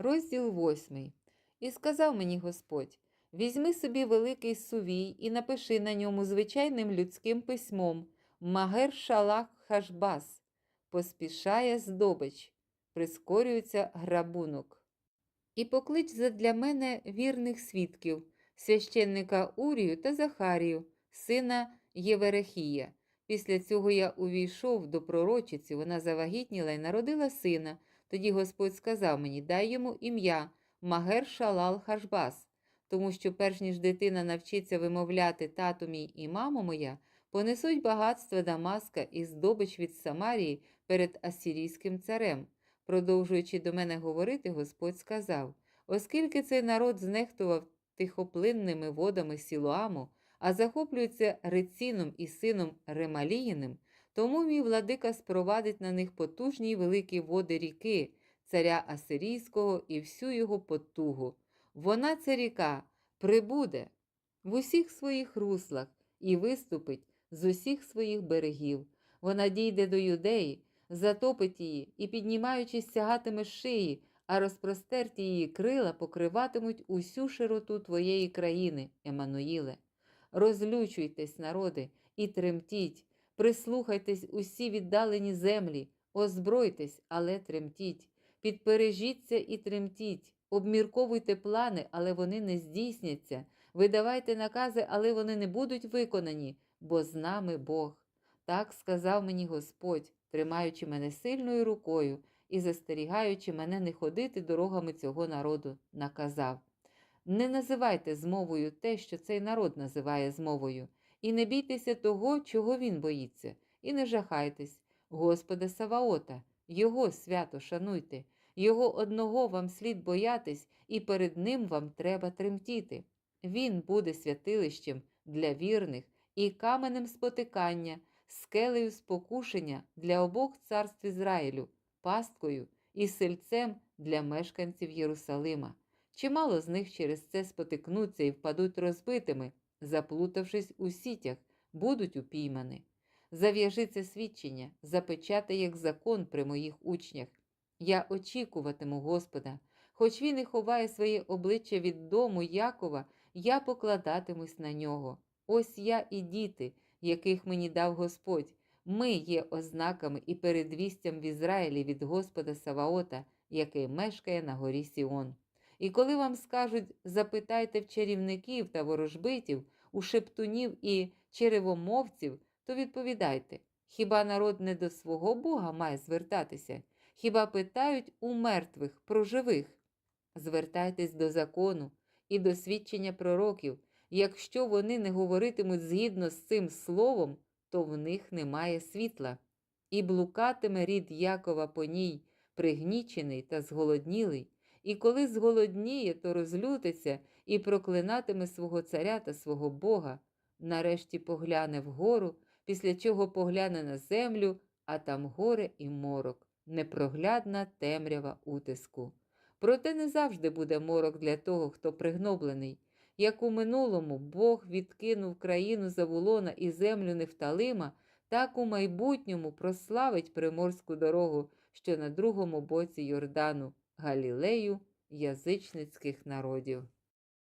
Розділ восьмий. І сказав мені Господь: візьми собі великий сувій і напиши на ньому звичайним людським письмом Магер Шалах Хашбас. Поспішає здобич, прискорюється грабунок. І поклич задля мене вірних свідків, священника Урію та Захарію, сина Єверехія. Після цього я увійшов до пророчиці, вона завагітніла і народила сина. Тоді Господь сказав мені: дай йому ім'я Магер Шалал Хашбас, тому що, перш ніж дитина навчиться вимовляти тату мій і маму моя, понесуть багатства Дамаска і здобич від Самарії перед Асірійським царем. Продовжуючи до мене говорити, Господь сказав: оскільки цей народ знехтував тихоплинними водами Сілуаму, а захоплюється Реціном і сином Ремаліїним, тому мій владика спровадить на них потужні великі води ріки, царя Асирійського і всю його потугу. Вона, ця ріка, прибуде в усіх своїх руслах і виступить з усіх своїх берегів. Вона дійде до юдеї, затопить її і, піднімаючись, сягатиме шиї, а розпростерті її крила покриватимуть усю широту твоєї країни, Еммануїле. Розлючуйтесь, народи, і тремтіть, прислухайтесь усі віддалені землі, озбройтесь, але тремтіть, підпережіться і тремтіть, обмірковуйте плани, але вони не здійсняться, видавайте накази, але вони не будуть виконані, бо з нами Бог. Так сказав мені Господь, тримаючи мене сильною рукою і застерігаючи мене не ходити дорогами цього народу, наказав. Не називайте змовою те, що цей народ називає змовою, і не бійтеся того, чого він боїться, і не жахайтесь, Господа Саваота, Його свято шануйте, Його одного вам слід боятись, і перед Ним вам треба тремтіти. Він буде святилищем для вірних і каменем спотикання, скелею спокушення для обох царств Ізраїлю, пасткою і сельцем для мешканців Єрусалима. Чимало з них через це спотикнуться і впадуть розбитими, заплутавшись у сітях, будуть упіймані. Зав'яжи це свідчення, запечати як закон при моїх учнях. Я очікуватиму Господа, хоч він і ховає своє обличчя від дому Якова, я покладатимусь на нього. Ось я і діти, яких мені дав Господь. Ми є ознаками і передвістям в Ізраїлі від Господа Саваота, який мешкає на горі Сіон. І коли вам скажуть, запитайте в чарівників та ворожбитів, у шептунів і черевомовців, то відповідайте: хіба народ не до свого Бога має звертатися? Хіба питають у мертвих про живих? Звертайтесь до закону і до свідчення пророків. Якщо вони не говоритимуть згідно з цим словом, то в них немає світла. І блукатиме рід Якова по ній, пригнічений та зголоднілий. І коли зголодніє, то розлютиться і проклинатиме свого царя та свого Бога, нарешті погляне вгору, після чого погляне на землю, а там горе і морок, непроглядна темрява утиску. Проте не завжди буде морок для того, хто пригноблений. Як у минулому Бог відкинув країну Завулона і землю Нефталима, так у майбутньому прославить приморську дорогу, що на другому боці Йордану. Галілею язичницьких народів.